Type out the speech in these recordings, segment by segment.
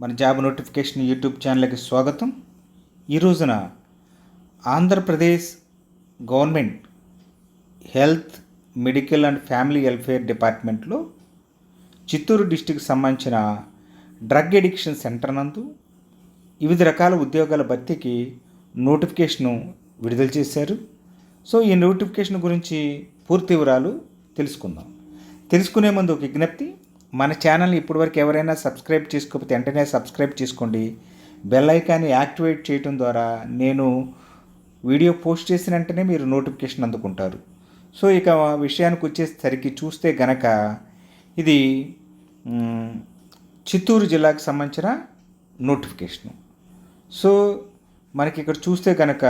మన job notification YouTube ఛానల్కి స్వాగతం. ఈ రోజున Andhra Pradesh government health medical and family welfare డిపార్ట్మెంట్లో చిత్తూరు డిస్టిక్ సంబంధించిన డ్రగ్ ఎడిక్షన్ సెంటర్ నందు వివిధ రకాల ఉద్యోగాల భర్తీకి నోటిఫికేషను విడుదల చేశారు. సో ఈ నోటిఫికేషన్ గురించి పూర్తి వివరాలు తెలుసుకుందాం. తెలుసుకునే ముందు ఒక విజ్ఞప్తి. మన ఛానల్ని ఇప్పటివరకు ఎవరైనా సబ్స్క్రైబ్ చేసుకోకపోతే వెంటనే సబ్స్క్రైబ్ చేసుకోండి. బెల్ ఐకాన్ని యాక్టివేట్ చేయడం ద్వారా నేను వీడియో పోస్ట్ చేసిన వెంటనే మీరు నోటిఫికేషన్ అందుకుంటారు. సో ఇక విషయానికి వచ్చేసరికి చూస్తే గనక ఇది చిత్తూరు జిల్లాకు సంబంధించిన నోటిఫికేషను. సో మనకి ఇక్కడ చూస్తే కనుక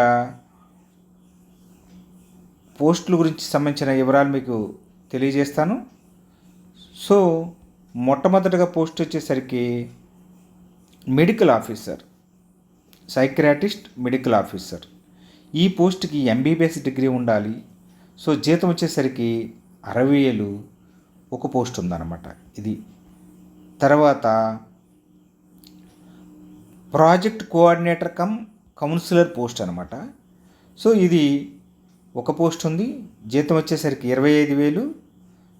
పోస్టుల గురించి సంబంధించిన వివరాలు మీకు తెలియజేస్తాను. సో మొట్టమొదటిగా పోస్ట్ వచ్చేసరికి medical officer psychiatrist medical officer. ఈ పోస్ట్కి ఎంబీబీఎస్ డిగ్రీ ఉండాలి. సో జీతం వచ్చేసరికి అరవై వేలు ఒక పోస్ట్ ఉందన్నమాట ఇది. తర్వాత project coordinator cum counsellor post అనమాట సో ఇది ఒక పోస్ట్ ఉంది. జీతం వచ్చేసరికి ఇరవై ఐదు వేలు.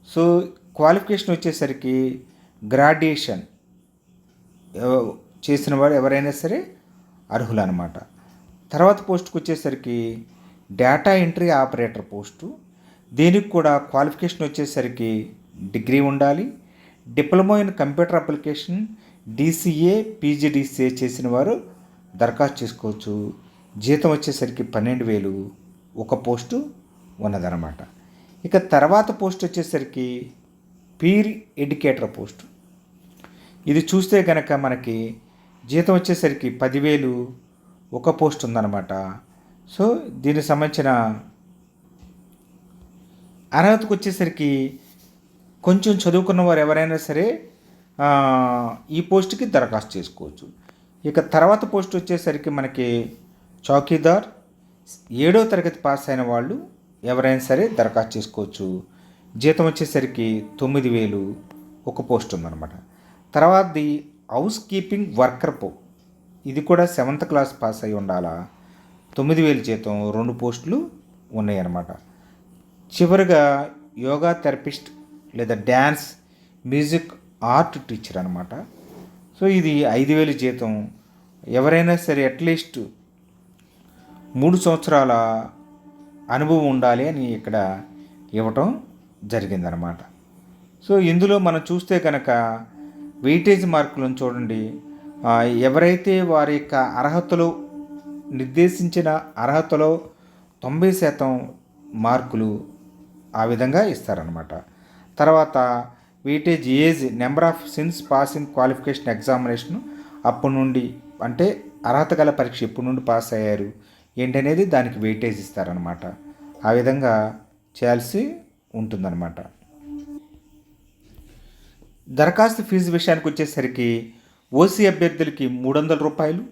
సో క్వాలిఫికేషన్ వచ్చేసరికి గ్రాడ్యుయేషన్ చేసిన వారు ఎవరైనా సరే అర్హులు అనమాట తర్వాత పోస్ట్కి వచ్చేసరికి డేటా ఎంట్రీ ఆపరేటర్ పోస్టు. దీనికి కూడా క్వాలిఫికేషన్ వచ్చేసరికి డిగ్రీ ఉండాలి. Diploma in computer application DCA PGDCA చేసిన వారు దరఖాస్తు చేసుకోవచ్చు. జీతం వచ్చేసరికి పన్నెండు వేలు ఒక పోస్టు ఉన్నదన్నమాట. ఇక తర్వాత పోస్ట్ వచ్చేసరికి పీర్ ఎడ్యుకేటర్ పోస్ట్. ఇది చూస్తే కనుక మనకి జీతం వచ్చేసరికి పదివేలు ఒక పోస్ట్ ఉందన్నమాట. సో దీనికి సంబంధించిన అర్హతకు వచ్చేసరికి కొంచెం చదువుకున్న వారు ఎవరైనా సరే ఈ పోస్ట్కి దరఖాస్తు చేసుకోవచ్చు. ఇక తర్వాత పోస్ట్ వచ్చేసరికి మనకి చౌకీదార్ ఏడో తరగతి పాస్ అయిన వాళ్ళు ఎవరైనా సరే దరఖాస్తు చేసుకోవచ్చు. జీతం వచ్చేసరికి తొమ్మిది వేలు ఒక పోస్ట్ ఉందన్నమాట. తర్వాతది హౌస్ కీపింగ్ వర్కర్ పో ఇది కూడా సెవెంత్ క్లాస్ పాస్ అయి ఉండాలా? తొమ్మిది వేలు జీతం రెండు పోస్టులు ఉన్నాయన్నమాట. చివరిగా యోగా థెరపిస్ట్ లేదా డ్యాన్స్ మ్యూజిక్ ఆర్ట్ టీచర్ అనమాట సో ఇది ఐదు వేలు జీతం. ఎవరైనా సరే అట్లీస్ట్ మూడు సంవత్సరాల అనుభవం ఉండాలి అని ఇక్కడ ఇవ్వటం జరిగిందనమాట. సో ఇందులో మనం చూస్తే కనుక వెయిటేజ్ మార్కులను చూడండి. ఎవరైతే వారి యొక్క అర్హతలో నిర్దేశించిన అర్హతలో తొంభై శాతం మార్కులు ఆ విధంగా ఇస్తారనమాట. తర్వాత weightage age number of since passing qualification examination అప్పటి నుండి అంటే అర్హత గల పరీక్ష ఎప్పటి నుండి పాస్ అయ్యారు? ఏంటనేది దానికి వెయిటేజ్ ఇస్తారనమాట ఆ విధంగా చేయాల్సి ఉంటుందన్నమాట. దరఖాస్తు ఫీజు విషయానికి వచ్చేసరికి ఓసీ అభ్యర్థులకి మూడు వందల రూపాయలు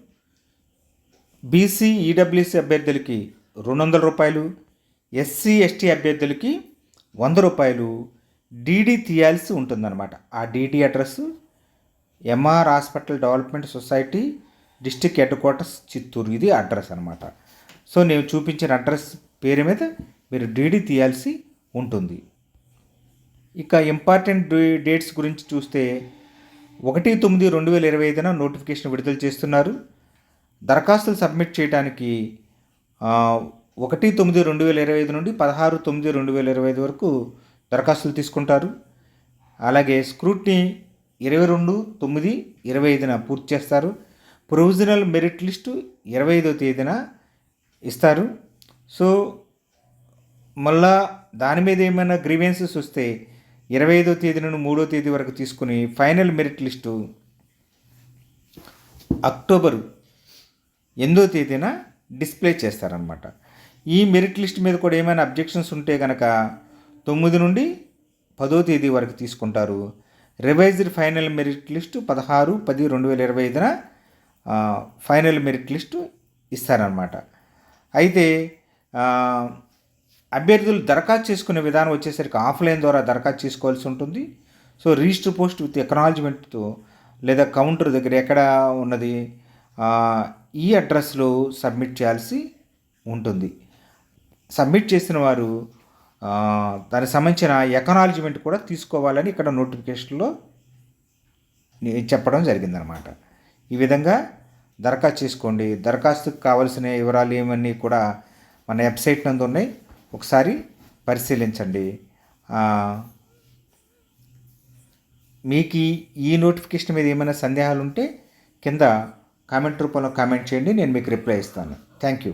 బీసీ ఈడబ్ల్యూసీ అభ్యర్థులకి రెండు వందల రూపాయలు ఎస్సీ ఎస్టీ అభ్యర్థులకి వంద రూపాయలు డీడీ తీయాల్సి ఉంటుందన్నమాట. ఆ DD address MR hospital development society district headquarters Chittoor ఇది అడ్రస్ అనమాట సో నేను చూపించిన అడ్రస్ పేరు మీద మీరు డీడీ తీయాల్సి ఉంటుంది. ఇక ఇంపార్టెంట్ డే- డేట్స్ గురించి చూస్తే ఒకటి తొమ్మిది రెండు వేల ఇరవై ఐదున నోటిఫికేషన్ విడుదల చేస్తున్నారు. దరఖాస్తులు సబ్మిట్ చేయడానికి ఒకటి తొమ్మిది రెండు వేల ఇరవై ఐదు నుండి పదహారు తొమ్మిది రెండు వేల ఇరవై ఐదు వరకు దరఖాస్తులు తీసుకుంటారు. అలాగే స్క్రూట్ని ఇరవై రెండు తొమ్మిది ఇరవై ఐదున పూర్తి చేస్తారు. ప్రొవిజనల్ మెరిట్ లిస్టు ఇరవై ఐదో తేదీన ఇస్తారు. సో మళ్ళా దాని మీద ఏమైనా గ్రీవెన్సెస్ వస్తే ఇరవై ఐదో తేదీ నుండి మూడో తేదీ వరకు తీసుకుని ఫైనల్ మెరిట్ లిస్టు అక్టోబరు ఎనిమిదో తేదీన డిస్ప్లే చేస్తారనమాట ఈ మెరిట్ లిస్ట్ మీద కూడా ఏమైనా అబ్జెక్షన్స్ ఉంటే కనుక తొమ్మిది నుండి పదో తేదీ వరకు తీసుకుంటారు. రివైజ్డ్ ఫైనల్ మెరిట్ లిస్టు పదహారు పది రెండు వేల ఇరవై ఐదున ఫైనల్ మెరిట్ లిస్టు ఇస్తారనమాట అయితే అభ్యర్థులు దరఖాస్తు చేసుకునే విధానం వచ్చేసరికి ఆఫ్లైన్ ద్వారా దరఖాస్తు చేసుకోవాల్సి ఉంటుంది. సో రిజిస్టర్ పోస్ట్ విత్ ఎకనాలజ్మెంట్తో లేదా కౌంటర్ దగ్గర ఎక్కడ ఉన్నది ఈ అడ్రస్లో సబ్మిట్ చేయాల్సి ఉంటుంది. సబ్మిట్ చేసిన వారు దానికి సంబంధించిన ఎకనాలజిమెంట్ కూడా తీసుకోవాలని ఇక్కడ నోటిఫికేషన్లో చెప్పడం జరిగిందనమాట ఈ విధంగా దరఖాస్తు చేసుకోండి. దరఖాస్తుకు కావలసిన వివరాలు ఏమన్నీ కూడా మన వెబ్సైట్ నందు ఉన్నాయి. ఒకసారి పరిశీలించండి. మీకు ఈ నోటిఫికేషన్ మీద ఏమైనా సందేహాలు ఉంటే కింద కామెంట్ రూపంలో కామెంట్ చేయండి. నేను మీకు రిప్లై ఇస్తాను. Thank you